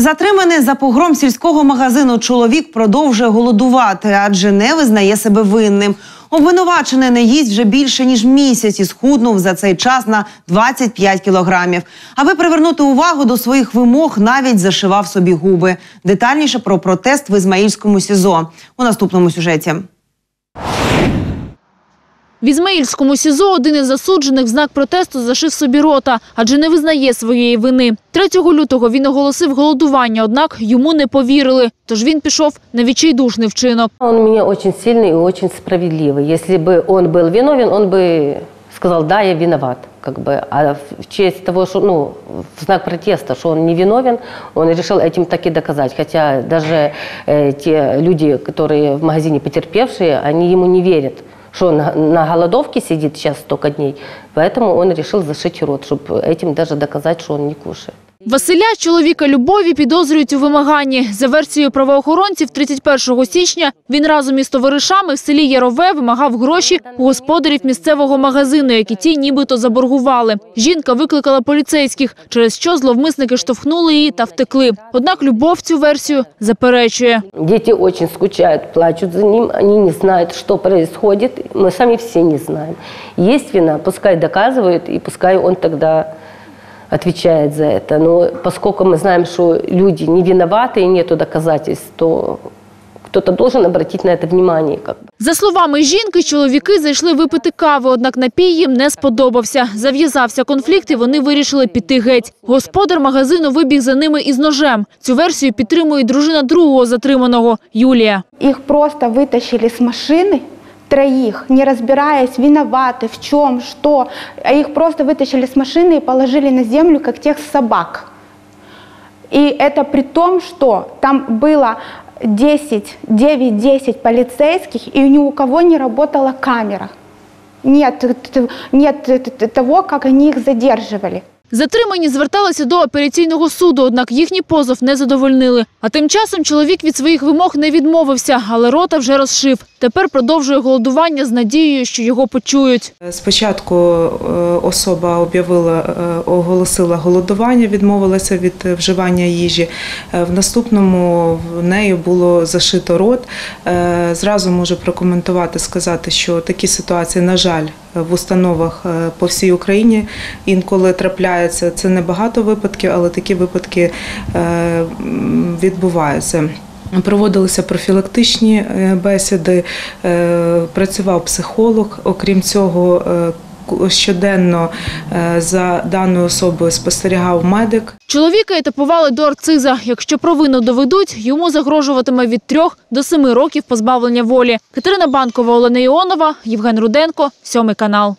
Затриманий за погром сільського магазину чоловік продовжує голодувати, адже не визнає себе винним. Обвинувачений не їсть вже більше ніж місяць і схуднув за цей час на 25 кілограмів. Аби привернути увагу до своїх вимог, навіть зашивав собі губи. Детальніше про протест в Ізмаїльському СІЗО у наступному сюжеті. В Ізмаїльському СІЗО один із засуджених в знак протесту зашив собі рота, адже не визнає своєї вини. 3 лютого він оголосив голодування, однак йому не повірили. Тож він пішов на відчайдушний вчинок. Он у меня очень сильный и очень справедливый. Если бы он был виновен, он бы сказал, да, я виноват. Как бы. А в честь того, что, ну, в знак протеста, что он не виновен, он решил этим так и доказать. Хотя даже э, те люди, которые в магазине потерпевшие, они ему не верят, что он на, на голодовке сидит сейчас столько дней. Поэтому он решил зашить рот, чтобы этим даже доказать, что он не кушает. Василя, чоловіка Любові, підозрюють у вимаганні. За версією правоохоронців, 31 січня він разом із товаришами в селі Ярове вимагав гроші у господарів місцевого магазину, які ті нібито заборгували. Жінка викликала поліцейських, через що зловмисники штовхнули її та втекли. Однак Любов цю версію заперечує. Дети очень скучают, плачут за ним, они не знают, что происходит. Мы сами все не знаем. Есть вина, пускай доказывают, и пускай он тогда отвечает за это. Но поскольку мы знаем, что люди не виноваты и нету доказательств, то кто-то должен обратить на это внимание. Как бы. За словами жінки, чоловіки зайшли випити кави, однак напій їм не сподобався. Зав'язався конфлікт і вони вирішили піти геть. Господар магазину вибіг за ними із ножем. Цю версію підтримує дружина другого затриманого – Юлія. Их просто вытащили с машины, Троих, не разбираясь, виноваты, в чем, что. А их просто вытащили с машины и положили на землю, как тех собак. И это при том, что там было 10, 9-10 полицейских, и ни у кого не работала камера. Нет, нет того, как они их задерживали. Затримані зверталися до апеляційного суду, однак їхній позов не задовольнили. А тим часом чоловік від своїх вимог не відмовився, але рота вже розшив. Тепер продовжує голодування з надією, що його почують. Спочатку е, особа об'явила, е, оголосила голодування, відмовилася від вживання їжі. Е, В наступному в неї було зашито рот. Зразу можу прокоментувати, сказати, що такі ситуації, на жаль, в установах е, по всій Україні інколи трапляється Це не багато випадків, але такі випадки е, відбуваються. Проводилися профілактичні е, бесіди, працював психолог. Окрім цього, щоденно е, за даною особою спостерігав медик. Чоловіка етапували до арциза. Якщо провину доведуть, йому загрожуватиме від трьох до семи років позбавлення волі. Катерина Банкова, Олена Іонова, Євген Руденко, Сьомий канал.